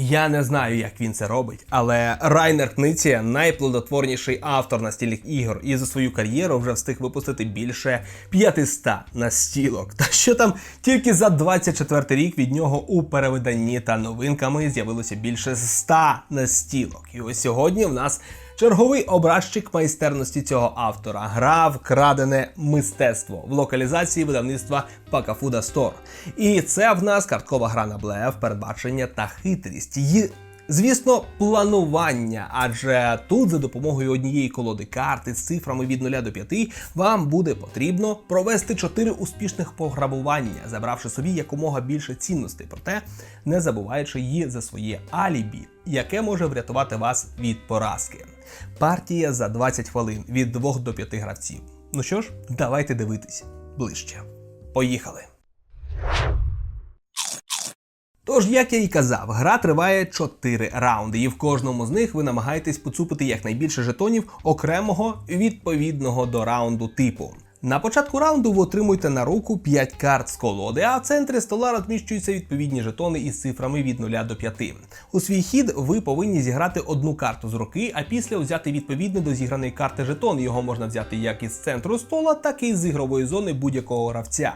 Я не знаю, як він це робить, але Райнер Книція найплодотворніший автор настільних ігор і за свою кар'єру вже встиг випустити більше 500 настілок. Та що там тільки за 24 рік від нього у перевиданні та новинками з'явилося більше 100 настілок. І ось сьогодні в нас. Черговий образчик майстерності цього автора гра вкрадене мистецтво в локалізації видавництва Пакафуда Store. І це в нас карткова гра на блеф, передбачення та хитрість. І Звісно, планування, адже тут за допомогою однієї колоди карти з цифрами від 0 до 5 вам буде потрібно провести 4 успішних пограбування, забравши собі якомога більше цінностей, проте не забуваючи її за своє алібі, яке може врятувати вас від поразки. Партія за 20 хвилин від 2 до 5 гравців. Ну що ж, давайте дивитись ближче. Поїхали! Тож, як я і казав, гра триває 4 раунди, і в кожному з них ви намагаєтесь поцупити якнайбільше жетонів окремого відповідного до раунду типу. На початку раунду ви отримуєте на руку 5 карт з колоди, а в центрі стола розміщуються відповідні жетони із цифрами від 0 до 5. У свій хід ви повинні зіграти одну карту з руки, а після взяти відповідно до зіграної карти жетон. Його можна взяти як із центру стола, так і з ігрової зони будь-якого гравця.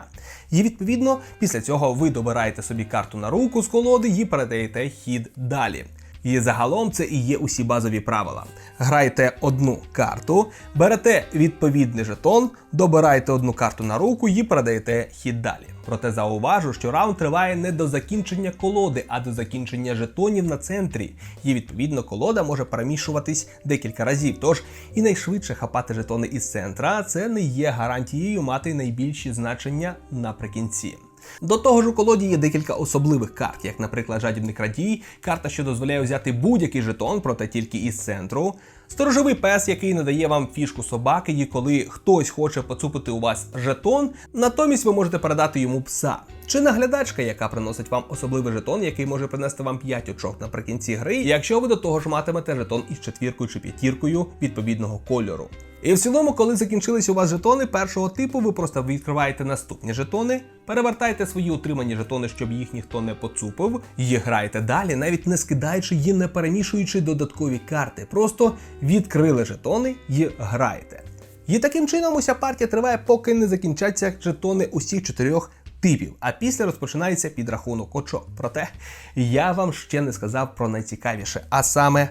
І відповідно, після цього ви добираєте собі карту на руку з колоди і передаєте хід далі. І загалом це і є усі базові правила. Грайте одну карту, берете відповідний жетон, добираєте одну карту на руку і передаєте хід далі. Проте зауважу, що раунд триває не до закінчення колоди, а до закінчення жетонів на центрі. І відповідно колода може перемішуватись декілька разів. Тож і найшвидше хапати жетони із центра це не є гарантією мати найбільші значення наприкінці. До того ж, у колоді є декілька особливих карт, як, наприклад, жадібний крадій, карта, що дозволяє взяти будь-який жетон, проте тільки із центру. Сторожовий пес, який надає вам фішку собаки, і коли хтось хоче поцупити у вас жетон, натомість ви можете передати йому пса. Чи наглядачка, яка приносить вам особливий жетон, який може принести вам 5 очок наприкінці гри, якщо ви до того ж матимете жетон із четвіркою чи п'ятіркою відповідного кольору. І в цілому, коли закінчились у вас жетони першого типу, ви просто відкриваєте наступні жетони, перевертаєте свої отримані жетони, щоб їх ніхто не поцупив, і граєте далі, навіть не скидаючи і не перемішуючи додаткові карти. Просто відкрили жетони і граєте. І таким чином уся партія триває, поки не закінчаться жетони усіх чотирьох типів, а після розпочинається підрахунок очок. Проте я вам ще не сказав про найцікавіше, а саме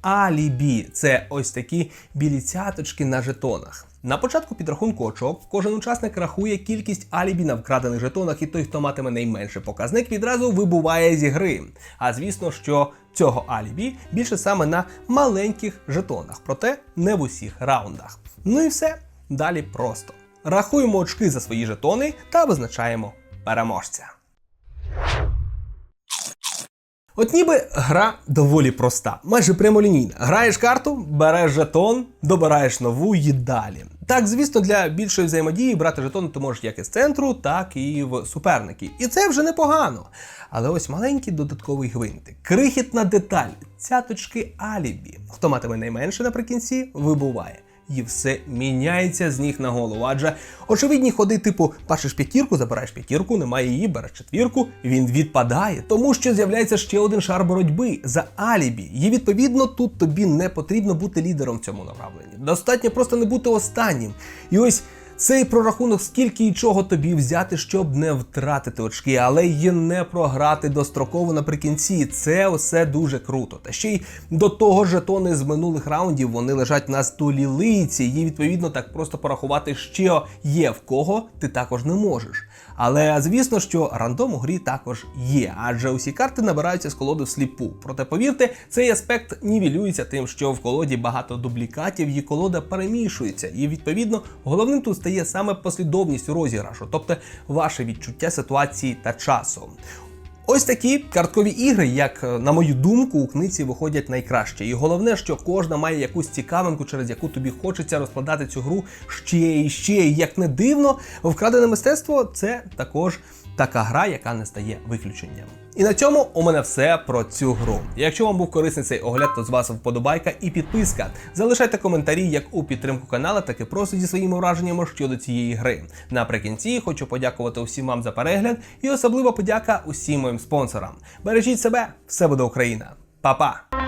Алібі це ось такі білі цяточки на жетонах. На початку підрахунку очок кожен учасник рахує кількість алібі на вкрадених жетонах, і той, хто матиме найменший показник, відразу вибуває зі гри. А звісно, що цього алібі більше саме на маленьких жетонах, проте не в усіх раундах. Ну і все. Далі просто. Рахуємо очки за свої жетони та визначаємо переможця. От ніби гра доволі проста, майже прямолінійна. Граєш карту, береш жетон, добираєш нову і далі. Так, звісно, для більшої взаємодії брати жетони ти можеш як із центру, так і в суперників. І це вже непогано. Але ось маленький додатковий гвинтик. Крихітна деталь, цяточки алібі. Хто матиме найменше наприкінці, вибуває і все міняється з ніг на голову. Адже очевидні ходи, типу, бачиш п'ятірку, забираєш п'ятірку, немає її, береш четвірку, він відпадає, тому що з'являється ще один шар боротьби за алібі. І відповідно тут тобі не потрібно бути лідером в цьому направленні. Достатньо просто не бути останнім. І ось. Цей прорахунок, скільки і чого тобі взяти, щоб не втратити очки, але й не програти достроково наприкінці. Це все дуже круто. Та ще й до того жетони з минулих раундів вони лежать на столі лиці, і відповідно так просто порахувати, що є в кого, ти також не можеш. Але звісно, що рандом у грі також є, адже усі карти набираються з колоди всліпу. Проте повірте, цей аспект нівелюється тим, що в колоді багато дублікатів, і колода перемішується. І відповідно головним тут стає саме послідовність розіграшу, тобто ваше відчуття ситуації та часу. Ось такі карткові ігри, як е, на мою думку, у книці виходять найкраще. І головне, що кожна має якусь цікавинку, через яку тобі хочеться розкладати цю гру ще і ще. І як не дивно, вкрадене мистецтво це також така гра, яка не стає виключенням. І на цьому у мене все про цю гру. Якщо вам був корисний цей огляд, то з вас вподобайка і підписка. Залишайте коментарі як у підтримку каналу, так і просто зі своїми враженнями щодо цієї гри. Наприкінці хочу подякувати усім вам за перегляд і особливо подяка усім моїм спонсорам. Бережіть себе, все буде Україна. Па-па!